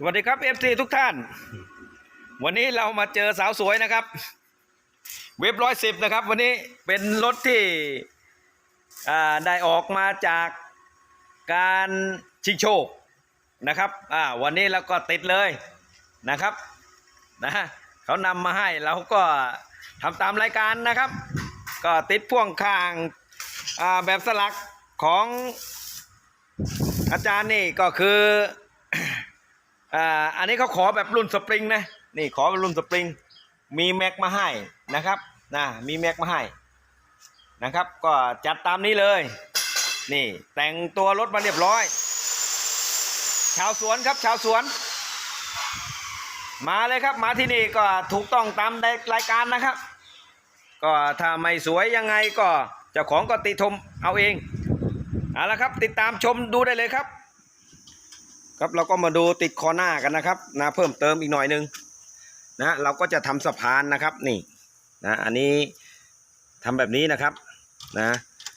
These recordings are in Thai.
สวัสดีครับ FC ทุกท่าน วันนี้เรามาเจอสาวสวยนะครับ เว็บร้อยสิบนะครับ วันนี้เป็นรถที่ได้ออกมาจากการชิงโชคนะครับวันนี้เราก็ติดเลยนะครับนะเขานำมาให้เราก็ทำตามรายการนะครับ ก็ติดพ่วงข้างแบบสลักของอาจารย์นี่ก็คือ อ่าอันนี้เขาขอแบบรุ่นสปริงนะนี่ขอแบบรุ่นสปริงมีแม็กมาให้นะครับนะมีแม็กมาให้นะครับ ก็จัดตามนี้เลย นี่แต่งตัวรถมาเรียบร้อย ชาวสวนครับชาวสวน มาเลยครับมาที่นี่ก็ถูกต้องตามรายการนะครับ ก็ถ้าไม่สวยยังไงก็เจ้าของก็ติชมเอาเองเอาละครับติดตามชมดูได้เลยครับ ครับเราก็มาดูติดคอหน้ากันนะครับนะเพิ่มเติมอีกหน่อยหนึงนะเราก็จะทำสะพานนะครับนี่นะอันนี้ทำแบบนี้นะครับนะ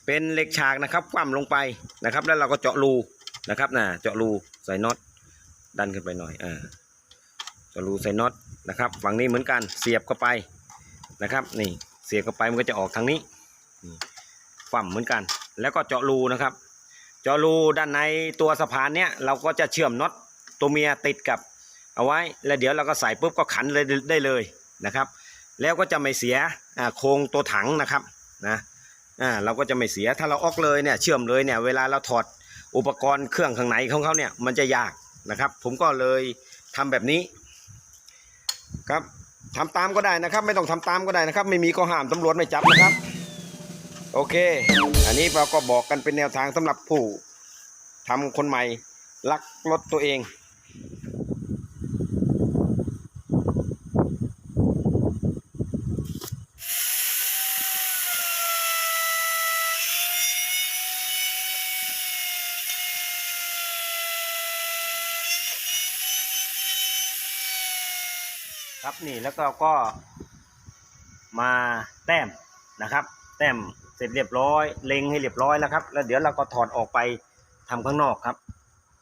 เป็นเหล็กฉากนะครับคว่ำลงไปนะครับ แล้วเราก็เจาะรูนะครับนะเจาะรูใส่น็อตดันขึ้นไปหน่อยอ่าเจาะรูใส่น็อตนะครับฝั่งนี้เหมือนกันเสียบเข้าไปนะครับนี่เสียบเข้าไปมันก็จะออกทางนี้นี่คว่ำเหมือนกัน แล้วก็เจาะรูนะครับ จาะรูด้านในตัวสะพานเนี้ยเราก็จะเชื่อมน็อตตัวเมียติดกับเอาไว้ แล้วเดี๋ยวเราก็ใส่ปุ๊บก็ขันเลยได้เลยนะครับ แล้วก็จะไม่เสียอ่าโครงตัวถังนะครับนะอ่าเราก็จะไม่เสียถ้าเราออกเลยเนี่ยเชื่อมเลยเนี่ยเวลาเราถอดอุปกรณ์เครื่องข้างในของเขาเนี่ยมันจะยากนะครับ ผมก็เลยทำแบบนี้ครับทำตามก็ได้นะครับ ไม่ต้องทำตามก็ได้นะครับ ไม่มีข้อห้ามตำรวจไม่จับนะครับ โอเค อันนี้เราก็บอกกันเป็นแนวทางสำหรับผู้ทำคนใหม่รักรถตัวเอง ครับนี่แล้วก็ก็มาแต้มนะครับ แต้ม สร็จเรียบร้อยเล็งให้เรียบร้อยแล้วครับ แล้วเดี๋ยวเราก็ถอดออกไปทำข้างนอกครับ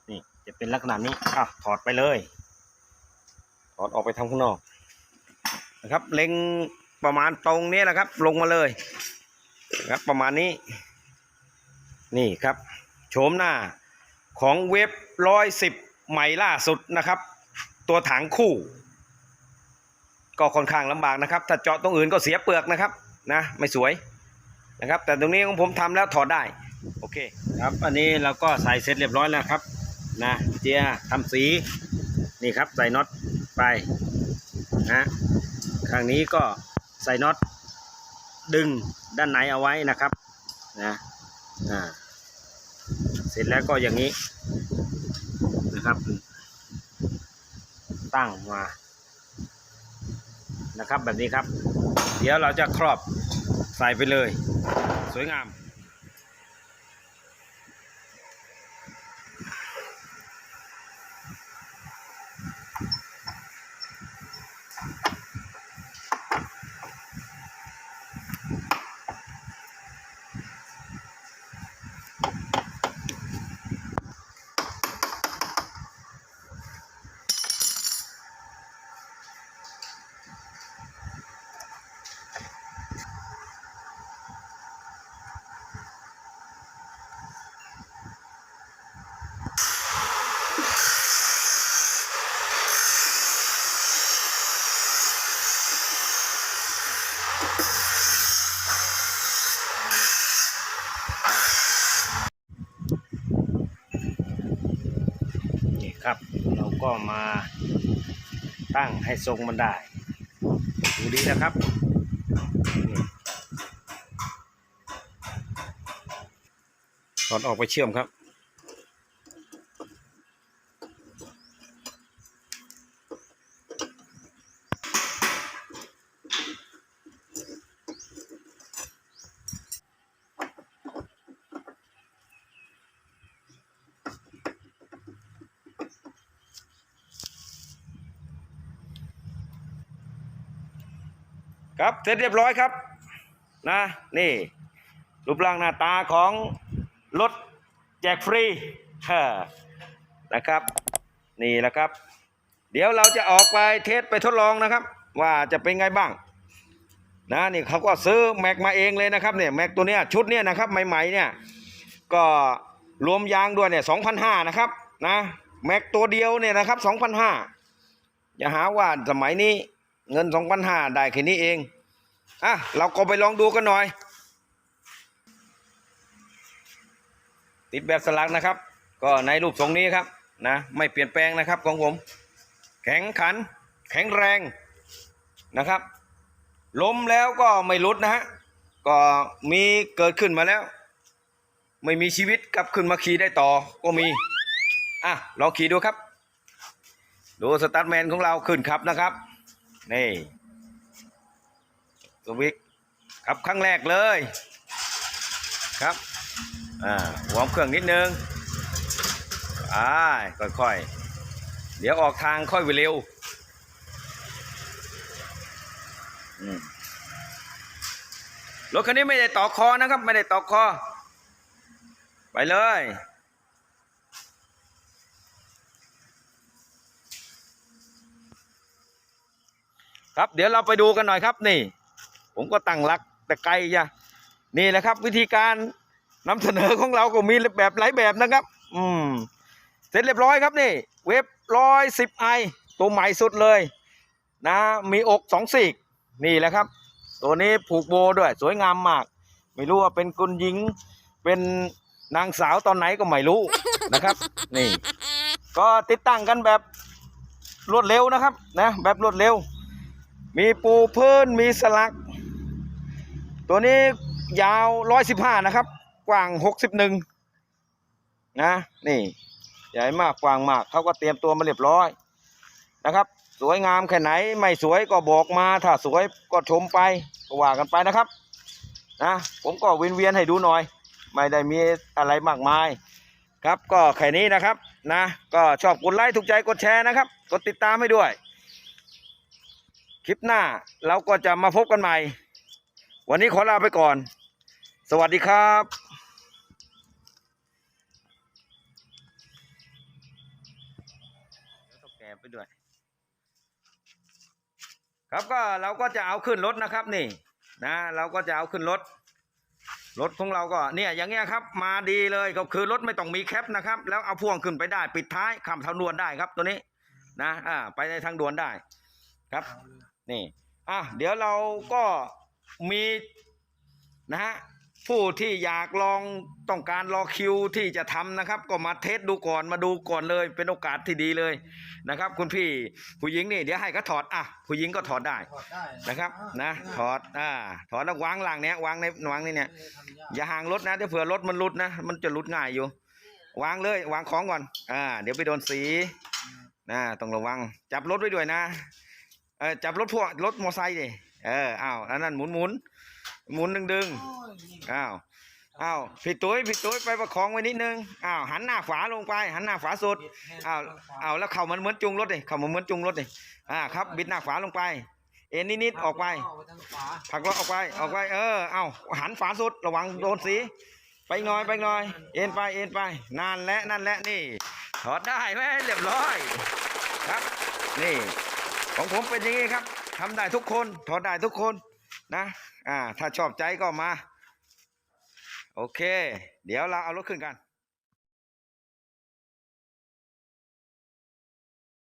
นี่จะเป็นลักษณะนี้อะถอดไปเลย ถอดออกไปทำข้างนอกนะครับ เล็งประมาณตรงนี้แหละครับ ลงมาเลยนะครับประมาณนี้ นี่ครับโฉมหน้าของเว็บร้อยสิบใหม่ล่าสุดนะครับ ตัวถังคู่ ก็ค่อนข้างลำบากนะครับ ถ้าเจาะตรงอื่นก็เสียเปลือกนะครับ นะ ไม่สวย นะครับ แต่ตรงนี้ของผมทำแล้วถอดได้โอเคครับอันนี้เราก็ใส่เสร็จเรียบร้อยแล้วครับนะเจียทำสีนี่ครับใส่น็อตไปนะข้างนี้ก็ใส่น็อตดึงด้านในเอาไว้นะครับนะอ่าเสร็จแล้วก็อย่างนี้นะครับ ตั้งมานะครับแบบนี้ครับ เดี๋ยวเราจะครอบ ใส่ไปเลย สวยงาม นี่ครับ เรา ก็มาตั้งให้ทรงมันได้ ดูดีนะครับนี่ถอดออกไปเชื่อมครับ ครับเสร็จเรียบร้อยครับนะนี่รูปร่างหน้าตาของรถแจกฟรีนะครับ นี่แหละครับ เดี๋ยวเราจะออกไปเทสไปทดลองนะครับ ว่าจะเป็นไงบ้างนะนี่เขาก็ซื้อแม็กมาเองเลยนะครับเนี่ยแม็กตัวเนี้ยชุดเนี้ยนะครับใหม่ๆเนี่ยก็รวมยางด้วยเนี่ยสองพันห้านะครับนะแม็กตัวเดียวเนี่ยนะครับสองพันห้าอย่าหาว่าสมัยนี้ เงินสองพันห้าได้แค่นี้เองอะเราก็ไปลองดูกันหน่อย ติดแบบสลักนะครับ ก็ในรูปทรงนี้ครับนะไม่เปลี่ยนแปลงนะครับของผม แข็งขัน แข็งแรงนะครับ ล้มแล้วก็ไม่ลุดนะฮะก็มีเกิดขึ้นมาแล้ว ไม่มีชีวิตกลับขึ้นมาขี่ได้ต่อก็มีอะลองขี่ดูครับ ดูสตาร์ทแมนของเราขึ้นครับนะครับ นี่สวิกครับครั้งแรกเลยครับอ่าวอร์มเครื่องนิดนึงอ่าค่อยๆ เดี๋ยวออกทางค่อยไปเร็วรถคันนี้ไม่ได้ต่อคอนะครับ ไม่ได้ต่อคอ ไปเลย ครับเดี๋ยวเราไปดูกันหน่อยครับนี่ ผมก็ตั้งหลักแต่ไกลจ้ะนี่แหละครับ วิธีการนำเสนอของเราก็มีแบบหลายแบบนะครับ อืมเสร็จเรียบร้อยครับนี่ เว็บร้อยสิบไอตัวใหม่สุดเลย นะ มีอกสองสีกนี่แหละครับ ตัวนี้ผูกโบด้วย สวยงามมาก ไม่รู้ว่าเป็นคุณหญิง เป็นนางสาวตอนไหนก็ไม่รู้นะครับ นี่ ก็ติดตั้งกันแบบรวดเร็วนะครับ นะ แบบรวดเร็ว มีปูพื้นมีสลัก ตัวนี้ยาวร้อยสิบห้านะครับ กว้างหกสิบหนึ่งนะนี่ใหญ่มากกว้างมากเขาก็เตรียมตัวมาเรียบร้อยนะครับ สวยงามแค่ไหนไม่สวยก็บอกมา ถ้าสวยก็ชมไปก็ว่ากันไปนะครับนะผมก็เวียนเวียนๆให้ดูหน่อย ไม่ได้มีอะไรมากมาย ครับก็แค่นี้นะครับนะ ก็ชอบกดไลค์ถูกใจกดแชร์นะครับ กดติดตามให้ด้วย คลิปหน้าเราก็จะมาพบกันใหม่ วันนี้ขอลาไปก่อน สวัสดีครับเดี๋ยวต้องแกะไปด้วยครับก็เราก็จะเอาขึ้นรถนะครับนี่นะเราก็จะเอาขึ้นรถ รถของเราก็เนี่ยอย่างเงี้ยครับ มาดีเลยก็คือรถไม่ต้องมีแคปนะครับ แล้วเอาพ่วงขึ้นไปได้ ปิดท้ายข้ามทางด่วนได้ครับตัวนี้นะอ่าไปในทางด่วนได้ครับ นี่อะเดี๋ยวเราก็มีนะฮะผู้ที่อยากลองต้องการรอคิวที่จะทำนะครับ ก็มาเทสดูก่อนมาดูก่อนเลยเป็นโอกาสที่ดีเลยนะครับ คุณพี่ผู้หญิงนี่เดี๋ยวให้ก็ถอดอะผู้หญิงก็ถอดได้ถอดได้นะครับนะถอดอ่าถอดแล้ววางหลังเนี้ยวางในวางในเนี่ยไม่ได้ทำยากอย่าห่างรถนะเดี๋ยวเผื่อรถมันหลุดนะ มันจะหลุดง่ายอยู่ วางเลยวางของก่อนอ่าเดี๋ยวไปโดนสีนะต้องระวังจับรถไว้ด้วยนะ เออจับรถพวกรถมอไซค์ดิเอออ้าวอันนั้นหมุนหมุนหมุนดึงดึงโอ้ยนี่อ้าวอ้าวผิดตุ้ยผิดตุ้ยไปประคองไว้นิดนึงอ้าวหันหน้าขวาลงไป หันหน้าขวาสุดบิดให้อ้าวข้งขวอ้าวแล้วเข่ามันเหมือนจุงรถดิเข่ามันเหมือนจุงรถดิอ่าครับ บิดหน้าขวาลงไป เอ็นนิดๆออกไปออกไปทางขวาผลักรถออกไปออกไปเออเอาหันฝาสุดระวังโดนสี ไปหน่อยไปหน่อย เอ็นไปเอ็นไปนั่นแหละนั่นแหละนี่ถอดได้ไหมเรียบร้อย ครับนี่ ของผมเป็นอย่างนี้ครับทำได้ทุกคนถอดได้ทุกคนนะอ่าถ้าชอบใจก็มา โอเค เดี๋ยวเราเอารถขึ้นกัน